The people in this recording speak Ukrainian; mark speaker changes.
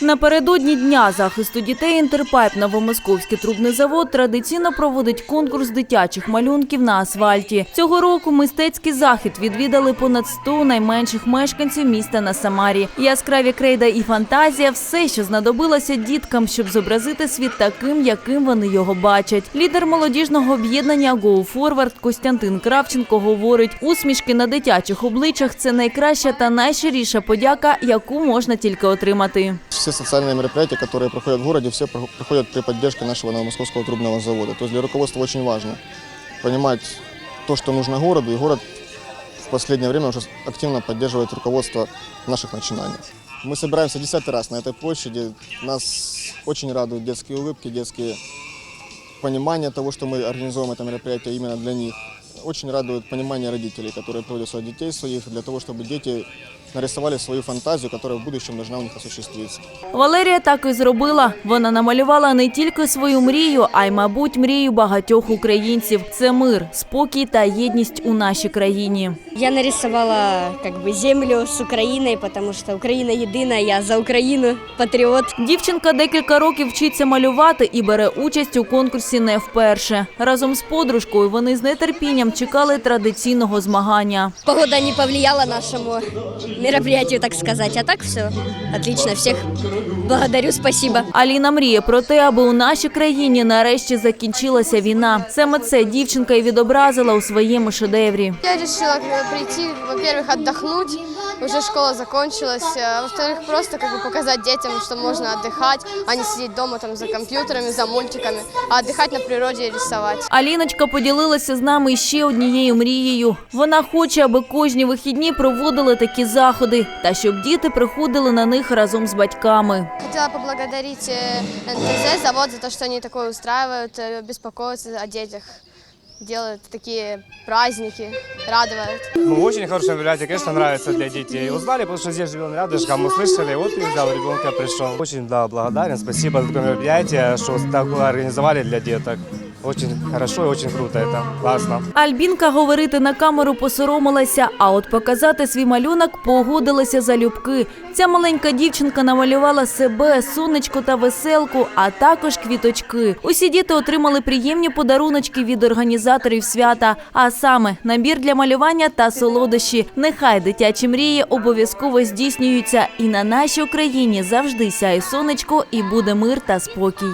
Speaker 1: Напередодні дня захисту дітей Інтерпайп Новомосковський трубний завод традиційно проводить конкурс дитячих малюнків на асфальті. Цього року мистецький захід відвідали понад 100 найменших мешканців міста на Самарі. Яскраві крейда і фантазія все, що знадобилося діткам, щоб зобразити світ таким, яким вони його бачать. Лідер молодіжного об'єднання Go Forward Костянтин Кравченко говорить: усмішки на дитячих обличчях це найкраща та найщиріша подяка, яку можна тільки отримати.
Speaker 2: Все социальные мероприятия, которые проходят в городе, все про- проходят при поддержке нашего Новомосковского трубного завода. То есть для руководства очень важно понимать то, что нужно городу, и город в последнее время уже активно поддерживает руководство наших начинаний. Мы собираемся десятый раз на этой площади. Нас очень радуют детские улыбки, детские понимание того, что мы организуем это мероприятие именно для них. Очень радует понимание родителей, которые приводят своих детей своих для того, чтобы дети нарисовали свою фантазию, которая в будущем должна у них осуществиться.
Speaker 1: Валерія так і зробила. Вона намалювала не тільки свою мрію, а й, мабуть, мрію багатьох українців. Це мир, спокій та єдність у нашій країні.
Speaker 3: Я нарисовала как бы землю с Украиной, потому что Украина единая, я за Украину, патриот.
Speaker 1: Дівчинка декілька років вчиться малювати і бере участь у конкурсі не вперше. Разом з подружкою вони з нетерпінням чекали традиційного змагання.
Speaker 3: Погода не повлияла нашему мероприятию, так сказать. А так все отлично. Всех благодарю, спасибо.
Speaker 1: Аліна мріє про те, аби у нашій країні нарешті закінчилася війна. Саме це дівчинка і відобразила у своєму шедеврі.
Speaker 4: Я решила э, прийти, во-первых, отдохнуть, уже школа закончилась, а во-вторых, просто как бы показать детям, что можно отдыхать, а не сидеть дома там за компьютерами, за мультиками, а отдыхать на природе и рисовать.
Speaker 1: Аліночка поділилася з нами ще однією мрією. Вона хоче, аби кожні вихідні проводили такі заходи, та щоб діти приходили на них разом з батьками.
Speaker 4: Хотела поблагодарить э, НТЗ, завод, за то, что они такое устраивают, э, беспокоятся о детях, делают такие праздники, радуют.
Speaker 5: Ну, очень хорошее мероприятие, конечно, нравится для детей. Узнали, потому что здесь живем рядышком, услышали, вот и взял ребенка, пришел. Очень, да, благодарен, спасибо за такое мероприятие, что такое организовали для деток. Очень хорошо и очень круто это, классно.
Speaker 1: Альбінка говорити на камеру посоромилася, а от показати свій малюнок погодилася залюбки. Ця маленька дівчинка намалювала себе, сонечко та веселку, а також квіточки. Усі діти отримали приємні подаруночки від організаторів свята, а саме набір для малювання та солодощі. Нехай дитячі мрії обов'язково здійснюються, і на нашій Україні завжди сяє сонечко і буде мир та спокій.